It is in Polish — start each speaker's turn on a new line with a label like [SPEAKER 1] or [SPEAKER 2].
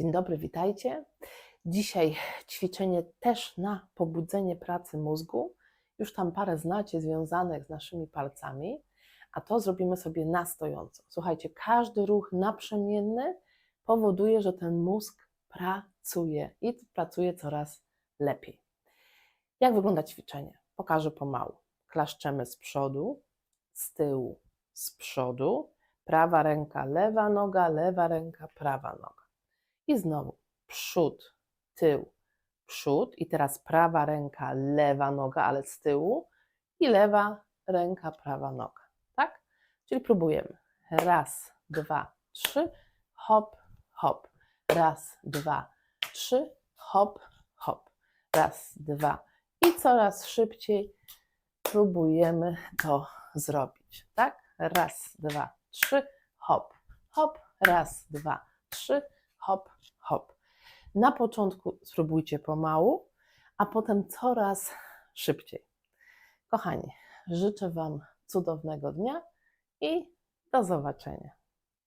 [SPEAKER 1] Dzień dobry, witajcie. Dzisiaj ćwiczenie też na pobudzenie pracy mózgu. Już tam parę znacie związanych z naszymi palcami, a to zrobimy sobie na stojąco. Słuchajcie, każdy ruch naprzemienny powoduje, że ten mózg pracuje i pracuje coraz lepiej. Jak wygląda ćwiczenie? Pokażę pomału. Klaszczemy z przodu, z tyłu, z przodu, prawa ręka, lewa noga, lewa ręka, prawa noga. I znowu przód, tył, przód. I teraz prawa ręka, lewa noga, ale z tyłu. I lewa ręka, prawa noga. Tak? Czyli próbujemy. Raz, dwa, trzy, hop, hop. Raz, dwa, trzy, hop, hop. Raz, dwa. I coraz szybciej próbujemy to zrobić. Tak? Raz, dwa, trzy, hop, hop. Raz, dwa, trzy, hop, hop. Na początku spróbujcie pomału, a potem coraz szybciej. Kochani, życzę Wam cudownego dnia i do zobaczenia.